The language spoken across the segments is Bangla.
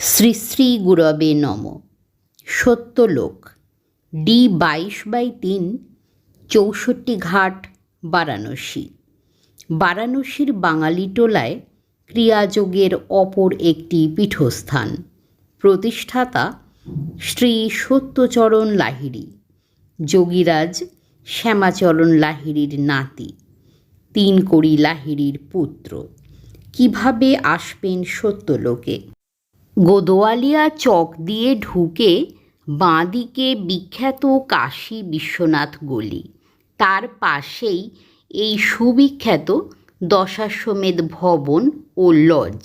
শ্রী শ্রী গুরবে নম। সত্যলোক, ডি বাইশ বাই তিন, চৌষট্টি ঘাট, বারাণসী। বারাণসীর বাঙালি টোলায় ক্রিয়াযোগের অপর একটি পীঠস্থান। প্রতিষ্ঠাতা শ্রী সত্যচরণ লাহিড়ী, যোগীরাজ শ্যামাচরণ লাহিড়ীর নাতি তিন কড়ি লাহিড়ীর পুত্র। কীভাবে আসবেন সত্যলোকে? গোদোয়ালিয়া চক দিয়ে ঢুকে বাঁদিকে বিখ্যাত কাশী বিশ্বনাথ গলি। তার পাশেই এই সুবিখ্যাত দশাশ্বমেধ ভবন ও লজ।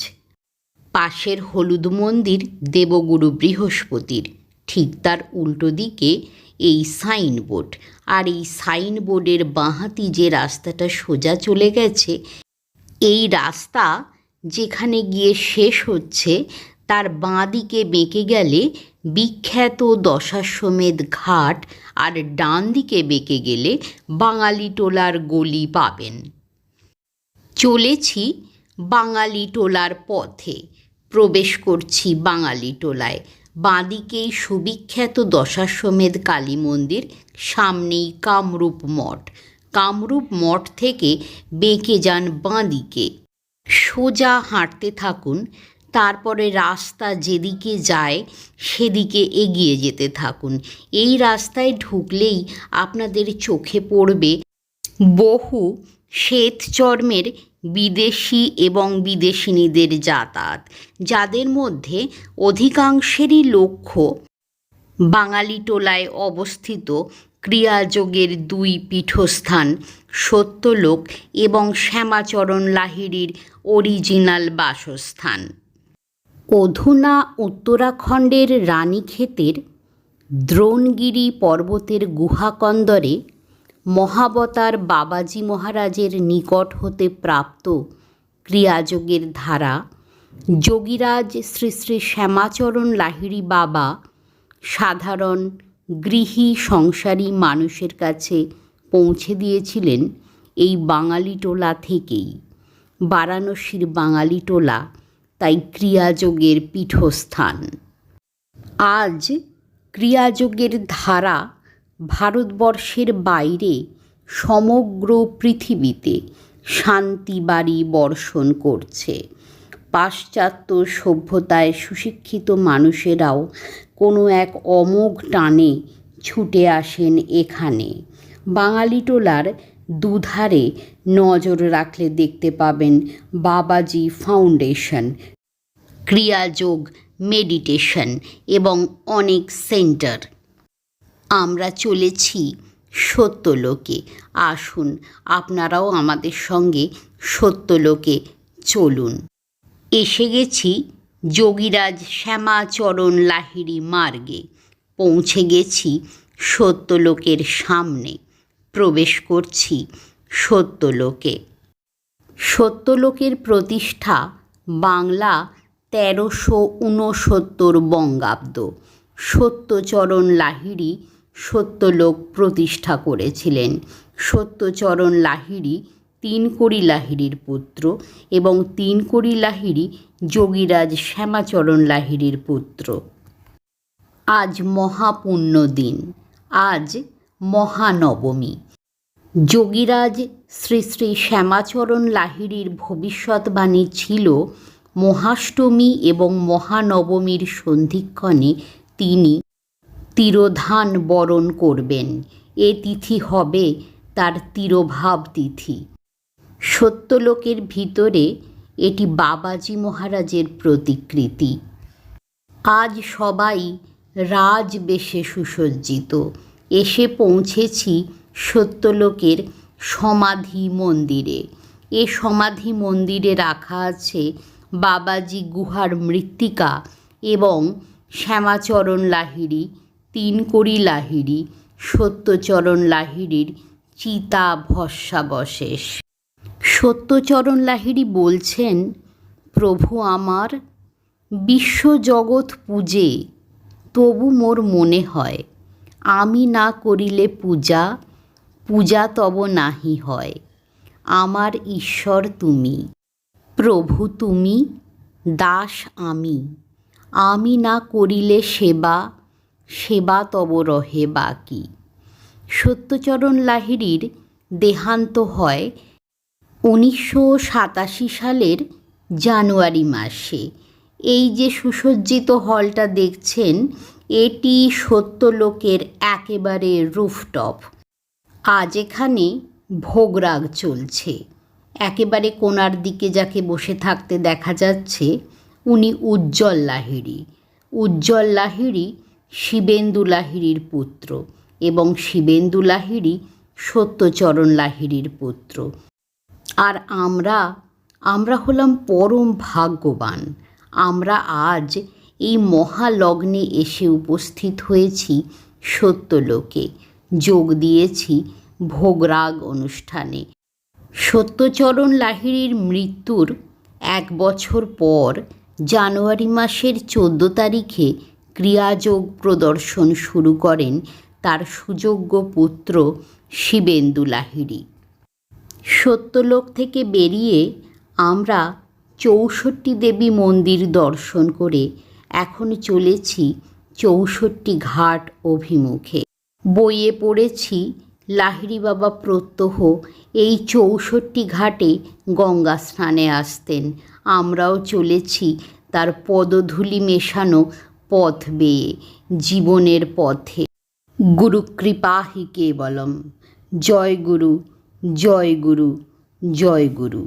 পাশের হলুদ মন্দির দেবগুরু বৃহস্পতির। ঠিক তার উল্টো দিকে এই সাইনবোর্ড। আর এই সাইনবোর্ডের বাঁহাতি যে রাস্তাটা সোজা চলে গেছে, এই রাস্তা যেখানে গিয়ে শেষ হচ্ছে তার বাঁ দিকে বেঁকে গেলে বিখ্যাত দশাশ্বমেধ ঘাট আর ডান দিকে বেঁকে গেলে বাঙালি টোলার গলি পাবেন। চলেছি বাঙালি টোলার পথে। প্রবেশ করছি বাঙালি টোলায়। বাঁদিকেই সুবিখ্যাত দশাশ্বমেধ কালী মন্দির, সামনেই কামরূপ মঠ। কামরূপ মঠ থেকে বেঁকে যান বাঁদিকে। সোজা হাঁটতে থাকুন তারপরে রাস্তা যেদিকে যায়, সেদিকে এগিয়ে যেতে থাকুন। এই রাস্তায় ঢুকলেই আপনাদের চোখে পড়বে বহু শ্বেত চর্মের বিদেশি এবং বিদেশিনীদের যাতায়াত, যাদের মধ্যে অধিকাংশেরই লক্ষ্য বাঙালি টোলায় অবস্থিত ক্রিয়াযোগের দুই পীঠস্থান, সত্যলোক এবং শ্যামাচরণ লাহিড়ীর অরিজিনাল বাসস্থান। অধুনা উত্তরাখণ্ডের রানীক্ষেতের দ্রোণগিরি পর্বতের গুহাকন্দরে মহাবতার বাবাজি মহারাজের নিকট হতে প্রাপ্ত ক্রিয়াযোগের ধারা, যোগীরাজ শ্রী শ্রী শ্যামাচরণ লাহিড়ী বাবা, সাধারণ গৃহী সংসারী মানুষের কাছে পৌঁছে দিয়েছিলেন এই বাঙালি টোলা থেকেই। বারাণসীর বাঙালি টোলা তাই ক্রিয়াযোগের পীঠস্থান। আজ ক্রিয়াযোগের ধারা ভারতবর্ষের বাইরে সমগ্র পৃথিবীতে শান্তি বাড়ি বর্ষণ করছে। পাশ্চাত্য সভ্যতায় সুশিক্ষিত মানুষেরাও কোনো এক অমোঘ টানে ছুটে আসেন এখানে। বাঙালি টোলার দুধারে নজর রাখলে দেখতে পাবেন বাবাজি ফাউন্ডেশন, ক্রিয়াযোগ, মেডিটেশন এবং অনেক সেন্টার। আমরা চলেছি সত্যলোকে। আসুন, আপনারাও আমাদের সঙ্গে সত্যলোকে চলুন। এসে গেছি যোগীরাজ শ্যামাচরণ লাহিড়ী মার্গে। পৌঁছে গেছি সত্যলোকের সামনে। প্রবেশ করছি সত্যলোকে। সত্যলোকের প্রতিষ্ঠা বাংলা তেরোশো ঊনসত্তর বঙ্গাব্দ। সত্যচরণ লাহিড়ী সত্যলোক প্রতিষ্ঠা করেছিলেন। সত্যচরণ লাহিড়ী তিনকড়ি লাহিড়ীর পুত্র এবং তিনকড়ি লাহিড়ী যোগীরাজ শ্যামাচরণ লাহিড়ীর পুত্র। আজ মহাপুণ্য দিন। আজ মহানবমী। যোগীরাজ শ্রী শ্রী শ্যামাচরণ লাহিড়ীর ভবিষ্যৎবাণী ছিল মহাষ্টমী এবং মহানবমীর সন্ধিক্ষণে তিনি তিরোধান বরণ করবেন। এ তিথি হবে তার তিরোভাব তিথি। সত্যলোকের ভিতরে এটি বাবাজি মহারাজের প্রতিকৃতি। আজ সবাই রাজবেশে সুসজ্জিত। এসে পৌঁছেছি সত্যলোকের সমাধি মন্দিরে। এ সমাধি মন্দিরে রাখা আছে বাবাজি গুহার মৃত্তিকা এবং শ্যামাচরণ লাহিড়ী তিনকড়ি লাহিড়ী, সত্যচরণ লাহিড়ীর চিতা ভস্মাবশেষ সত্যচরণ লাহিড়ী বলছেন, প্রভু আমার, বিশ্বজগৎ পূজে তবু মোর মনে হয়। আমি না করিলে পূজা পূজা তব নাহি হয়। আমার ঈশ্বর তুমি, প্রভু তুমি, দাস আমি। আমি না করিলে সেবা সেবা তব রহে বাকি। সত্যচরণ লাহিড়ির দেহান্ত হয় উনিশশো সাতাশি সালের জানুয়ারি মাসে। এই যে সুসজ্জিত হলটা দেখছেন এটি সত্যলোকের একেবারে রুফটপ। আজ এখানে ভোগরাগ চলছে। একেবারে কোণার দিকে যাকে বসে থাকতে দেখা যাচ্ছে, উনি উজ্জ্বল লাহিড়ি। উজ্জ্বল লাহিড়ি শিবেন্দু লাহিড়ির পুত্র এবং শিবেন্দু লাহিড়ি সত্যচরণ লাহিড়ীর পুত্র। আর আমরা আমরা হলাম পরম ভাগ্যবান। আমরা আজ এই মহালগ্নে এসে উপস্থিত হয়েছি সত্যলোকে। যোগ দিয়েছি ভোগরাগ অনুষ্ঠানে। সত্যচরণ লাহিড়ির মৃত্যুর এক বছর পর জানুয়ারি মাসের চোদ্দ তারিখে ক্রিয়াযোগ প্রদর্শন শুরু করেন তার সুযোগ্য পুত্র শিবেন্দু লাহিড়ী। সত্যলোক থেকে বেরিয়ে আমরা চৌষট্টি দেবী মন্দির দর্শন করে এখন চলেছি চৌষট্টি ঘাট অভিমুখে। বইয়ে পড়েছি, লাহিড়ী বাবা প্রত্যহ এই চৌষট্টি ঘাটে গঙ্গা স্নানে আসতেন। আমরাও চলেছি তার পদধূলি মেশানো পথ বেয়ে, জীবনের পথে। গুরুকৃপা হি কেবলম। জয় গুরু জয় গুরু জয় গুরু।